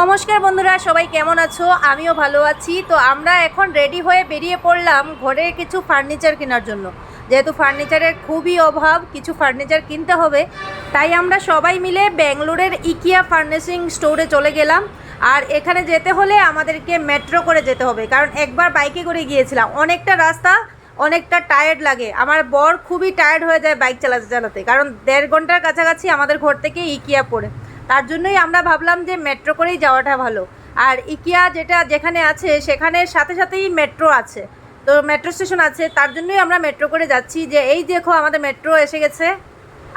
নমস্কার বন্ধুরা, সবাই কেমন আছো? আমিও ভালো আছি। তো আমরা এখন রেডি হয়ে বেরিয়ে পড়লাম ঘরের কিছু ফার্নিচার কেনার জন্য। যেহেতু ফার্নিচারের খুবই অভাব, কিছু ফার্নিচার কিনতে হবে, তাই আমরা সবাই মিলে ব্যাঙ্গালোরের ইকিয়া ফার্নিশিং স্টোরে চলে গেলাম। আর এখানে যেতে হলে আমাদেরকে মেট্রো করে যেতে হবে, কারণ একবার বাইকে করে গিয়েছিলাম। অনেকটা রাস্তা, অনেকটা টায়ার্ড লাগে। আমার বর খুবই টায়ার্ড হয়ে যায় বাইক চালাতে চালাতে, কারণ দেড় ঘণ্টার কাছাকাছি আমাদের ঘর থেকে ইকিয়া পড়ে। তার জন্যই আমরা ভাবলাম যে মেট্রো করেই যাওয়াটা ভালো। আর ইকিয়া যেটা যেখানে আছে, সেখানে সাথে সাথেই মেট্রো আছে। তো মেট্রো স্টেশন আছে, তার জন্যই আমরা মেট্রো করে যাচ্ছি যে এই দেখো আমাদের মেট্রো এসে গেছে।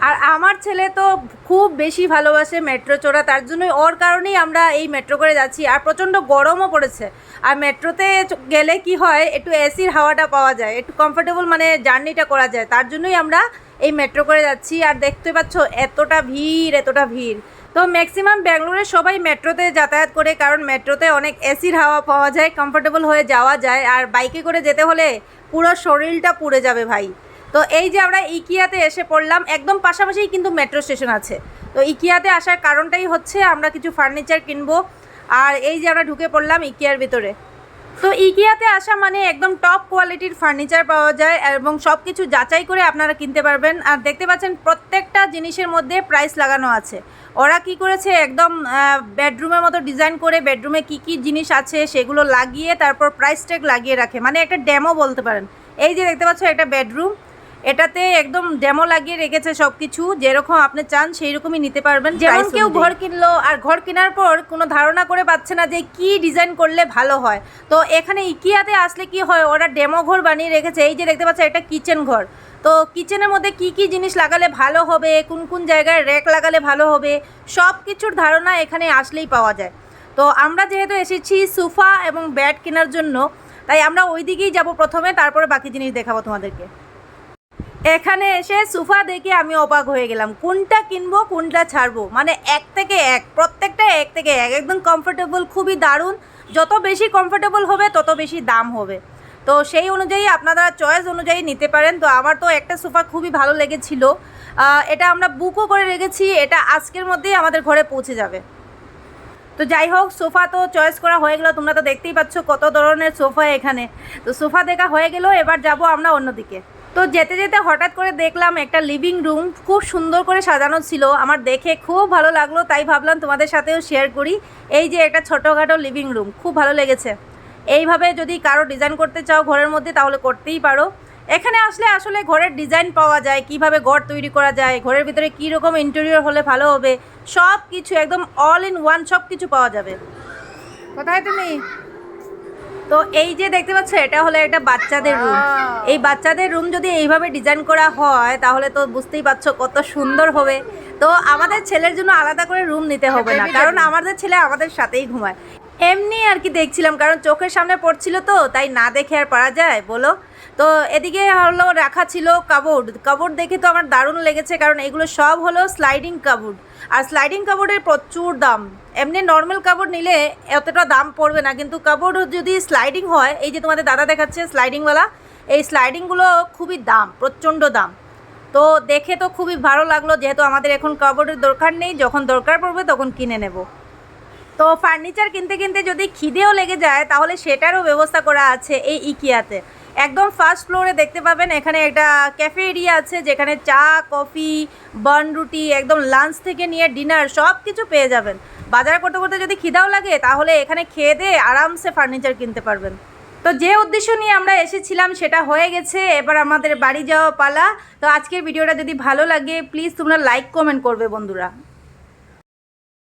আর আমার ছেলে তো খুব বেশি ভালোবাসে মেট্রো চড়া, তার জন্যই ওর কারণেই আমরা এই মেট্রো করে যাচ্ছি। আর প্রচণ্ড গরমও পড়েছে। আর মেট্রোতে গেলে কি হয়, একটু এসির হাওয়াটা পাওয়া যায়, একটু কমফোর্টেবল মানে জার্নিটা করা যায়। তার জন্যই আমরা এই মেট্রো করে যাচ্ছি। আর দেখতে পাচ্ছ, এতটা ভিড় এতটা ভিড়। তো ম্যাক্সিমাম ব্যাঙ্গালোরে সবাই মেট্রোতে যাতায়াত করে, কারণ মেট্রোতে অনেক এসির হাওয়া পাওয়া যায় কমফোর্টেবল হয়ে যাওয়া যায়, আর বাইকে করে যেতে হলে পুরো শরীরটা পুড়ে যাবে ভাই। তো এই যে আমরা ইকিয়াতে এসে পড়লাম, একদম পাশাপাশি কিন্তু মেট্রো স্টেশন আছে। তো ইকিয়াতে আসার কারণটাই হচ্ছে আমরা কিছু ফার্নিচার কিনবো, আর এই যে আমরা ঢুকে পড়লাম ইকিয়ার ভিতরে। তো ইকিয়াতে আসা মানে একদম টপ কোয়ালিটির ফার্নিচার পাওয়া যায় এবং সব কিছু যাচাই করে আপনারা কিনতে পারবেন। আর দেখতে পাচ্ছেন প্রত্যেকটা জিনিসের মধ্যে প্রাইস লাগানো আছে। ওরা কি করেছে? একদম বেডরুমের মতো ডিজাইন করে বেডরুমে কি কি জিনিস আছে সেগুলো লাগিয়ে তারপর প্রাইস ট্যাগ লাগিয়ে রাখে। মানে একটা ডেমো বলতে পারেন। এই যে দেখতে পাচ্ছ একটা বেডরুম এটাতে একদম ডেমো লাগিয়ে রেখেছে সব কিছু যেরকম আপনি চান সেই রকমই নিতে পারবেন। যেমন কেউ ঘর কিনলো আর ঘর কেনার পর কোনো ধারণা করে পাচ্ছে না যে কি ডিজাইন করলে ভালো হয়। তো এখানে ইকিয়াতে আসলে কি হয় ওরা ডেমো ঘর বানিয়ে রেখেছে। এই যে দেখতে পাচ্ছ এটা কিচেন ঘর। তো কিচেনের মধ্যে কি কি জিনিস লাগালে ভালো হবে কোন কোন জায়গায় র্যাক লাগালে ভালো হবে সব কিছুর ধারণা এখানে আসলেই পাওয়া যায়। তো আমরা যেহেতু এসেছি সোফা এবং ব্যাট কেনার জন্য তাই আমরা ওই দিকেই যাব প্রথমে তারপরে বাকি জিনিস দেখাবো তোমাদেরকে। এখানে এসে সোফা দেখে আমি অবাক হয়ে গেলাম। কোনটা কিনবো, কোনটা ছাড়বো? মানে এক থেকে এক, প্রত্যেকটা এক থেকে এক। একদম কমফোর্টেবল খুবই দারুণ। যত বেশি কমফোর্টেবল হবে, তত বেশি দাম হবে। তো সেই অনুযায়ী আপনারা চয়েস অনুযায়ী নিতে পারেন। তো আমার তো একটা সোফা খুবই ভালো লেগেছিল। এটা আমরা বুকও করে রেখেছি। এটা আজকের মধ্যেই আমাদের ঘরে পৌঁছে যাবে। তো যাই হোক, সোফা তো চয়েস করা হয়ে গেলো। তোমরা তো দেখতেই পাচ্ছ কত ধরনের সোফা এখানে। তো সোফা দেখা হয়ে গেল। এবার যাব আমরা অন্যদিকে। তো যেতে যেতে হঠাৎ করে দেখলাম একটা লিভিং রুম খুব সুন্দর করে সাজানো ছিল। আমার দেখে খুব ভালো লাগল, তাই ভাবলাম তোমাদের সাথেও শেয়ার করি। এই যে একটা ছোটোখাটো লিভিং রুম খুব ভালো লেগেছে। এইভাবে যদি কারও ডিজাইন করতে চাও ঘরের মধ্যে, তাহলে করতেই পারো। এখানে আসলে আসলে ঘরের ডিজাইন পাওয়া যায়, কীভাবে ঘর তৈরি করা যায়, ঘরের ভিতরে কী রকম ইন্টেরিয়র হলে ভালো হবে সব কিছু একদম অল ইন ওয়ান সব কিছু পাওয়া যাবে। কোথায় তুমি? তো এই যে দেখতে পাচ্ছ এটা হলো একটা বাচ্চাদের রুম এই বাচ্চাদের রুম যদি এইভাবে ডিজাইন করা হয় তাহলে তো বুঝতেই পারছ কত সুন্দর হবে। তো আমাদের ছেলের জন্য আলাদা করে রুম নিতে হবে না কারণ আমাদের ছেলে আমাদের সাথেই ঘুমায়। এমনি আর কি দেখছিলাম, কারণ চোখের সামনে পড়ছিল তো, তাই না দেখে আর পারা যায়, বলো? তো এদিকে হলো রাখা ছিল কাবোর্ড কাবোর্ড দেখে তো আমার দারুণ লেগেছে, কারণ এগুলো সব হলো স্লাইডিং কাবোর্ড আর স্লাইডিং কাবোর্ডের প্রচুর দাম। এমনি নর্মাল কাবোর্ড নিলে এতটা দাম পড়বে না, কিন্তু কাবোর্ড যদি স্লাইডিং হয়, এই যে তোমাদের দাদা দেখাচ্ছে স্লাইডিংওয়ালা এই স্লাইডিংগুলো খুবই দাম, প্রচণ্ড দাম। তো দেখে তো খুবই ভালো লাগল, যেহেতু আমাদের এখন কাবোর্ডের দরকার নেই, যখন দরকার পড়বে তখন কিনে নেব। তো ফার্নিচার কিনতে কিনতে যদি খিদেও লেগে যায়, তাহলে সেটারও ব্যবস্থা করা আছে এই ইকিয়াতে একদম ফার্স্ট ফ্লোরে দেখতে পাবেন, এখানে একটা ক্যাফে এরিয়া আছে, যেখানে চা কফি বান রুটি, একদম লাঞ্চ থেকে নিয়ে ডিনার সব কিছু পেয়ে যাবেন। বাজার করতে করতে যদি খিদাও লাগে, তাহলে এখানে খেয়ে দিয়ে আরামসে ফার্নিচার কিনতে পারবেন। তো যে উদ্দেশ্য নিয়ে আমরা এসেছিলাম, সেটা হয়ে গেছে। এবার আমাদের বাড়ি যাওয়া পালা। তো আজকের ভিডিওটা যদি ভালো লাগে প্লিজ তোমরা লাইক কমেন্ট করবে বন্ধুরা।